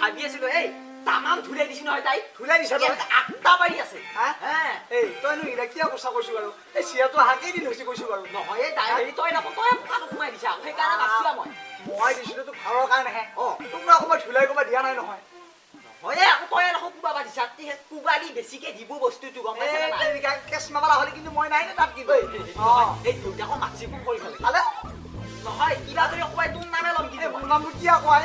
ভাবি আছিলো এই তামাম ধুলাই দিছি নহয় তাই ধুলাই দিছা তই? আঠটা বাৰী আছে। এই তইনো ইৰা কিয় কথা কৈছো বাৰু? এই চিয়াটো হাকেই দিন হৈছে কৈছো বাৰু। নহয় এই তাই হেৰি তই নাপ তই বোকাটো সোমাই দিছা। সেইকাৰণে বাচিলা মই। মই দিছিলো তোক ঘৰৰ কাৰণেহে। অ। তোক মই অকণমান ধুলাই ক'ৰবাত দিয়া নাই নহয়। হয় এই আকৌ তই আকৌ কোবাবা দিছা। তে কোবা দি বেছিকে দিব বস্তুটো গম পাইছা নে নাই? এই কেচ মাবালা হ'লে কিন্তু মই নাই নে তাত কিন্তু ঐ, অ। নহয়, এই দেউতাকক মাছি ফোন কৰি নহয় কিবা তোৰ নামে ল'ম কিন্তু মোৰ। নামটো কিয় কয়?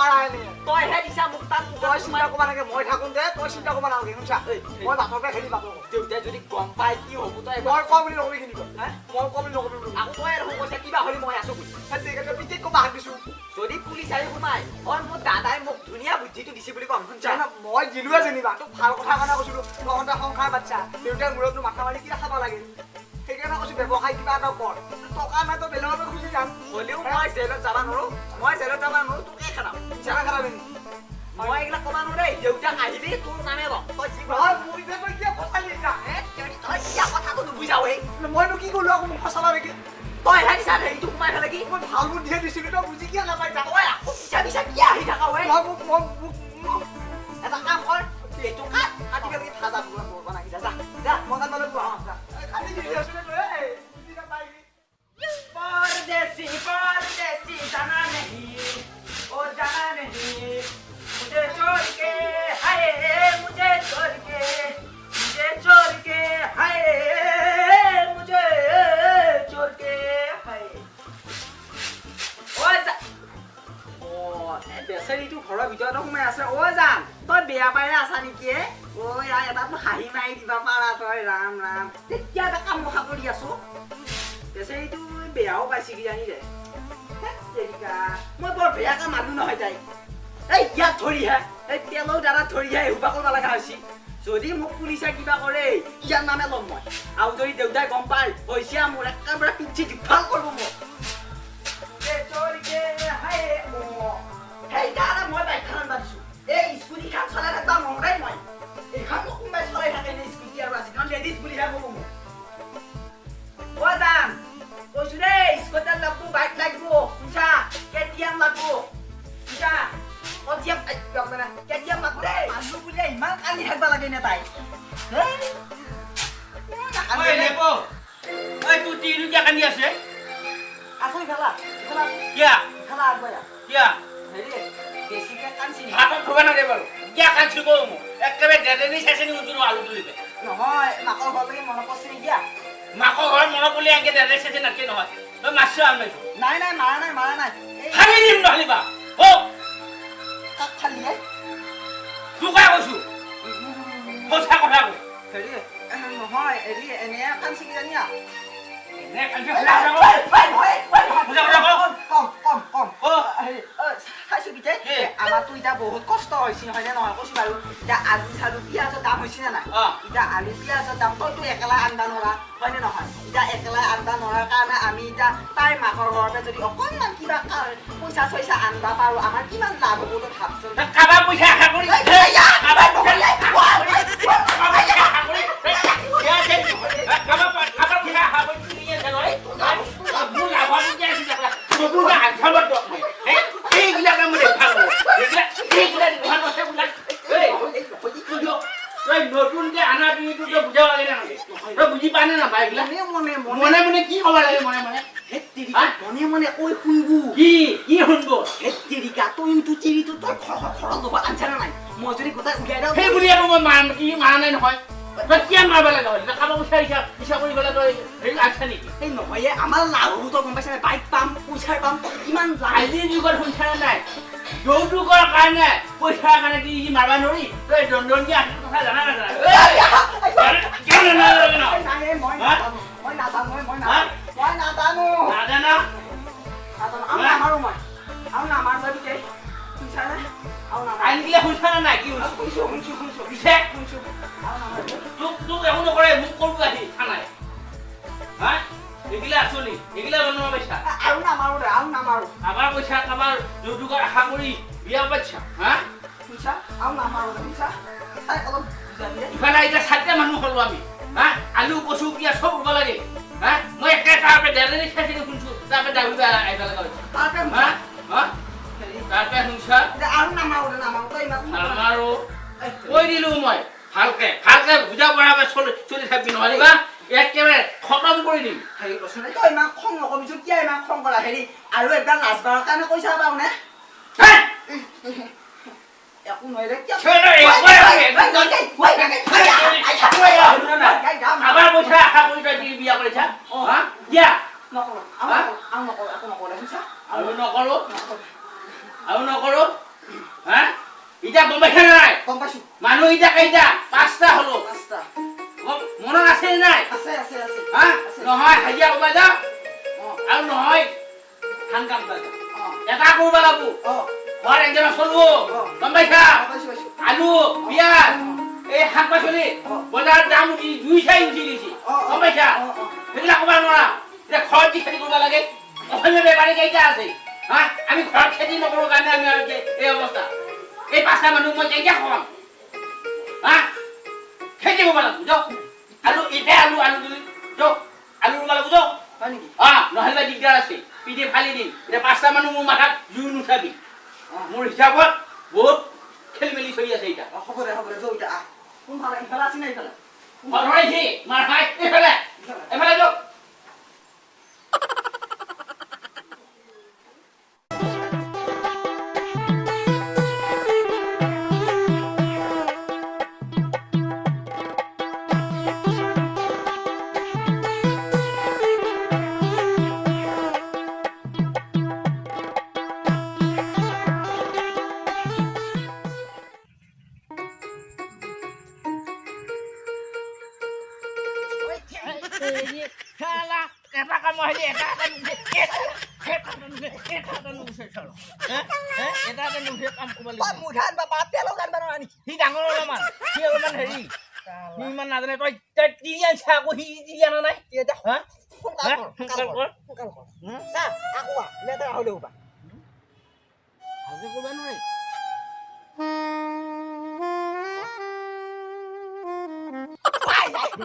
আৰু মোক কিয় মাৰা এনে। তইহে দিছা মোক তাত তই চিন্তা কৰিব নালাগে মই থাকোঁতে তই চিন্তা কৰিব নালাগে শুনছা? এই, এই। মই বাটৰ পৰা খেলি বাটৰ দেউতাই যদি গম পাই কি হ'ব তই এবাৰ? মই কওঁ বুলি নকবি কিন্তু। হা? মই কওঁ বুলি নকবি বোলো আকৌ তই দেখোন কৈছা কিবা হ'লে মই আছো বুলি। সেই পিঠিত ক'ব হাত দিছো। যদি পুলিচ আহি সোমাই অ মোৰ দাদাই মোক ধুনীয়া বুদ্ধিটো দিছে বুলি কম শুনছা? মই দিলোৱে যেনিবা তোক ভাল কথা কাৰণে কৈছিলো। তহঁতে সংসাৰ বাচ্ছা দেউতাৰ মূৰতনো মাথা মাৰি কিয় খাব লাগে। সেইকাৰণে কৈছো ব্যৱসায় কিবা এটা কৰ। টকা নাই তই বেলেগৰ পৰা খুজি যাম হ'লেও মই জেলত যাব নোৱাৰো মই জেলত যাব নোৱাৰো তোকে খেলাম মই এইবিলাক ক'ব নোৱাৰো দেই দেউতাক আহিবি তোৰ নামে ল'ম তই যি কৰ নহয়, মোৰ এতিয়া তই কিয় কথা লিখা, হে? তই কিয়া কথাটো নুবুজাও এই মইনো কি কৰিলো আকৌ মোক ফচাবা নেকি তইহে দিছা হেৰিটো সোমাই পেলাই কি মই ভাল বুদ্ধিয়ে দিছিলো তই বুজি কিয় নাপাই যা তই আকৌ পিছা পিছা কিয়া আহি থাকা ঐ মই হাঁহি মাৰি দিবা পাৰা তই ৰাম ৰাম তেতিয়া এটা কাম মখা কৰি আছো বেচেৰিটো বেয়াও পাইছে কিজানি দে হেৎ তেৰিকা, মই বৰ বেয়াকে মানুহ নহয় তাই এই ইয়াত ধৰিহে এই তেলৰ দ্বাৰা ধৰিহে এসোপা কৰিব লগা হৈছে যদি মোক পুলিচে কিবা কৰে ইয়াৰ নামে ল'ম মই আৰু যদি দেউতাই গম পায় হৈছে মোৰ একেবাৰে পিঠি দীঘল কৰিব মোক দেই স্কুটাৰ লাগব বাইক লাগব শুনছা কেটিএম লাগব শুনছা কেটিএম মানে কেটিএম লাগব দেই মানুহ বুলিয়ে ইমান কান্দি থাকিব লাগে নে তাই হেই, এ, নাকান্দে ঐ দেই। লেপো ঐ তোৰ টিটো কিয় কান্দি আছে আছো ইফালা ইফালা আছো কিয়া ইফালা আগবঢ়া কিয়া হেৰি বেছিকে কান্দিছি নেকি? ভাতত ধুবা নাদে বাৰু কিয়া কান্দছি কওঁ মোক একেবাৰে ডেডেনি চাইছে নি উঠোনো আলু তুলিবে নহয় মাকৰ ঘৰলৈকে মনত পৰিছে নেকি মাকৰ ঘৰত মনত পৰিলে এনেকে ডেডে চাইছে নাটকে নহয় 너 마셔 안 마셔? नाही नाही मला नाही मला नाही ए, 할인님 너 할리바. 어? का खाल्ली आहे 누가 고수? 너 사고 사고. घरी आहे. होय एली एने कान शिकी जाणी आ. 내가 간식 사라고. 빨리 빨리 빨리 빨리. 보자, 보자, 어. 껌, 껌, 껌. 어. 아, 에, পিতে কি? আমাৰতো এতিয়া বহুত কষ্ট হৈছে হয়নে নহয় কৈছো বাৰু এতিয়া আলু চালু পিঁয়াজৰ দাম হৈছে নে নাই এতিয়া আলু পিঁয়াজৰ দাম তইতো একেলাই আনবা নোৱাৰা হয়নে নহয় এতিয়া একেলাই আনবা নোৱাৰাৰ কাৰণে আমি এতিয়া তাইৰ মাকৰ ঘৰতে যদি অকণমান কিবা পইচা চইচা আনবা পাৰো আমাৰ কিমান লাভ হ'ব তই ভাবচোন কাৰোবাৰ পইচা আশা কৰি কাৰোবাৰ মনে মনে কৈ শুনব কি কি শুনব তেৰিকা, তই ইটো চিৰিটো তই ঘৰ ঘৰৰ লগত আনছা নে নাই মই যদি গোটাই উলিয়াই দিওঁ সেই বুলি আৰু মই মাৰ কি মাৰা নাই নহয় কিয় মাৰিব লাগে হ'ল তই পইচা ইচ্ছা ইচ্ছা কৰি পেলাই হেৰি আছা নেকি এই নহয় এ, আমাৰ লাভ হ'ব তই গম পাইছা নে বাইক পাম পইচা পাম তই কিমান আজিৰ যুগত নাই যৌতুকৰ কাৰণে পইচাৰ কাৰণে কি মাৰিব নোৱাৰি তই দণ্ডনকি আছিৰ কথা জানা নাজানা কিয় নাজানা নাই, মই নাজানো, মই নাজানো? নাজানো, মই নাজানো, নাজানা নাজানো, আৰু হা? নামাৰো মই, আৰু নামাৰো তই বিতেই, শুনিছানে? আৰু নামাৰো। আইন গিলা শুনছা নে নাই কি আৰু হৈছে শুনিছো, শুনিছো, শুনিছো, পিছে শুনিছো, আৰু নামাৰো। তোক তোক একো নকৰে মোক কৰিব আহি থানাই হা এইগিলা আচলি এইগিলা বনোৱা পইচা এ, আৰু নামাৰো দে, আৰু নামাৰো, কাৰোবাৰ পইচা কাৰোবাৰ যৌতুকৰ আশা কৰি বিয়া পাতিছা হা? আৰু নামাৰো অলপ ইফালে এতিয়া চাৰিটা মানুহ হ'লো আমি হা আলু কচু পিঁয়াজ চব ৰুব লাগে হা মই একে তাৰপৰা ডেলিভাৰী চাইছিলোঁ শুনছোঁ? তারপরে ডাবল তো আইতালে কই তারপরে হ্যাঁ হ্যাঁ তারপরে হুনসা আর নামা ওরে নামা তাই না আমারও কই দিলু মই হালকে হালকে বুঝা পড়া বা চলে চলে থাকবি নহলে বা একেবাৰে খতম কৰি দিম হেৰি কৈছো নে তই ইমান খং নকমিছো কিয় ইমান খং কৰা হেৰি আৰু একবাৰ লাজবাৰৰ কাৰণে কৈছা বাৰু নে একো নোৱাৰিলে কিয় আমাৰ পইচা আশা কৰি তই বিয়া কৰিছা দিয়া আৰু নকৰো আৰু নকৰো হা এতিয়া গম পাইছা নাই গম পাইছো মানুহ এতিয়া কেইটা পাঁচটা হলো পাঁচটা মনত আছে নাই আছে আছে আছে হা নহয় হাজিৰা কৰিব যাওঁ অ আৰু নহয় ধান কাম এটা কৰিব লাগব অ ঘৰ একজনে চলিব গম পাইছা আলু পিঁয়াজ এই শাক পাচলি। বজাৰত দাম দুই চাৰি উঠি গৈছে। গম পাইছা। সেইবিলাক ক'ব নোৱাৰা এতিয়া ঘৰত যি খেতি কৰিব লাগে? অসমীয়া বেপাৰী কেইটা আছে। হা আমি ঘৰত খেতি নকৰোঁ কাৰণে আমি আৰু এই অৱস্থা এই পাঁচটা মানুহ মই কেতিয়া খুৱাম হা খেতি কৰিব লাগিব যাওক আলু এতিয়া আলু আলু তুলি যাওক আলু ৰুব লাগিব যাওক হয় নেকি? অ নহ'লে দিগদাৰ আছে। পিঠি ফালি দিম এতিয়া পাঁচটা মানুহ মোৰ মাথাত জুই নুঠাবি মোৰ হিচাপত বহুত খেলি মেলি চলি আছে এতিয়া হ'ব দে হ'ব দে যৌ এতিয়া আহ কোনফালে ইফালে আছে নে ইফালে? মাৰ খাই এইফালে। এইফালে যাওক মুঠান বা বাপ তেলো জানিব নোৱাৰা সি ডাঙৰ অলপমান সি অলপমান হেৰি সি ইমান নাজানে তই তই তিৰি আনিছা আকৌ সি তিৰি আনা নাই? সোনকাল কৰ সোনকাল কৰ। সোনকাল কৰ। চা আকৌ আহ লেতেৰা হ'লেও বা ভালকে কৰিব নোৱাৰি।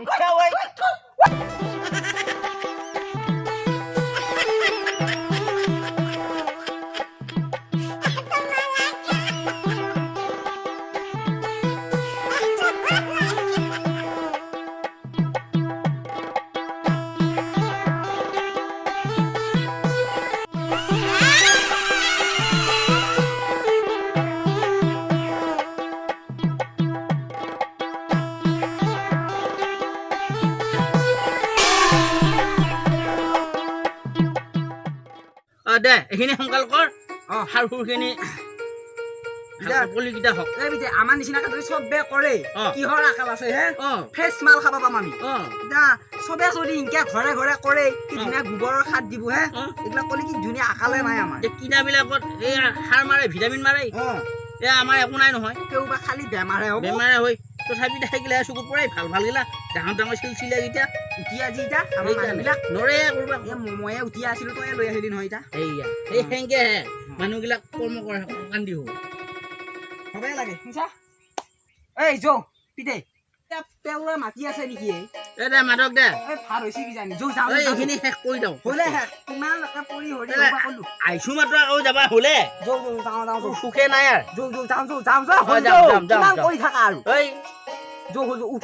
দেখা ঐ। অ দে এইখিনি সোনকাল কৰ। অ সাৰ সুৰখিনি দে। কলিকেইটা হওক। এই বিজয় আমাৰ নিচিনাকে যদি চবে কৰে অ। কিহৰ আকাল আছে হে? অ। ফ্ৰেছ মাল খাব পাম আমি। অ। এতিয়া চবে যদি ইনকে ঘৰে ঘৰে কৰে কি অ। ধুনীয়া গোবৰৰ সাৰ দিব হে? অ। এইবিলাক কৰিলে কি ধুনীয়া আকালে নাই আমাৰ। এতিয়া কিনাবিলাকত এই সাৰ মাৰে ভিটামিন মাৰে। অ। এ আমাৰ একো নাই নহয়। কেওবা খালি বেমাৰহে হ'ব। বেমাৰে হৈ তথাপি থাকিলে চকুত পৰাই ভাল ভাল গিলা ডাঙৰ ডাঙৰ চিলচিলা কেইটা উঠি আজি এতিয়া। আমাৰ সেইকাৰণে। মানুহবিলাক নৰে কৰবা এই ময়ে উঠি আছিলো তই লৈ আহিলি নহয় এতিয়া। এইয়া সেই সেনেকেহে মানুহবিলাক কৰ্ম কৰে কান্দি হ'ব। হ'বই লাগে শুনছা? এই যৌ পিতে তেওঁলৈ মাতি আছে নেকি এই? দে মাধৱ দে। এই ভাত হৈছে কিজানি। যৌ যাওঁ এই যাওঁ, এইখিনি শেষ কৰি দিওঁ। হ'লে হে কিমান একে পৰি হৰি আহিছো মাত্ৰ আকৌ যাবা হ'লে। যৌ যৌ যাওঁ যাওঁ সুখে নাই আৰু। যৌ যৌ যাওঁ যৌ যাওঁ যৌ অ, হ'ল যাম, যৌ যাম, যাম, কিমান যাম। কৰি থাকা আৰু? এই যৌ হ'ল উঠ।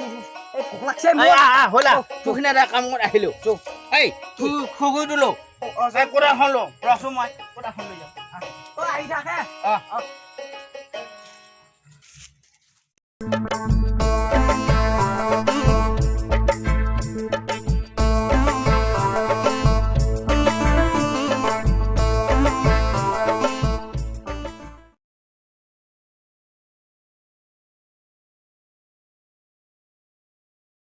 এই ভোক লাগছে মোৰ আহ, হ'লা। যৌ, সুখিনে এটা কামত আহিলো। যৌ এই তোৰ খুগুৰিটো লওঁ এই ৰচো মই। আহি থাক অ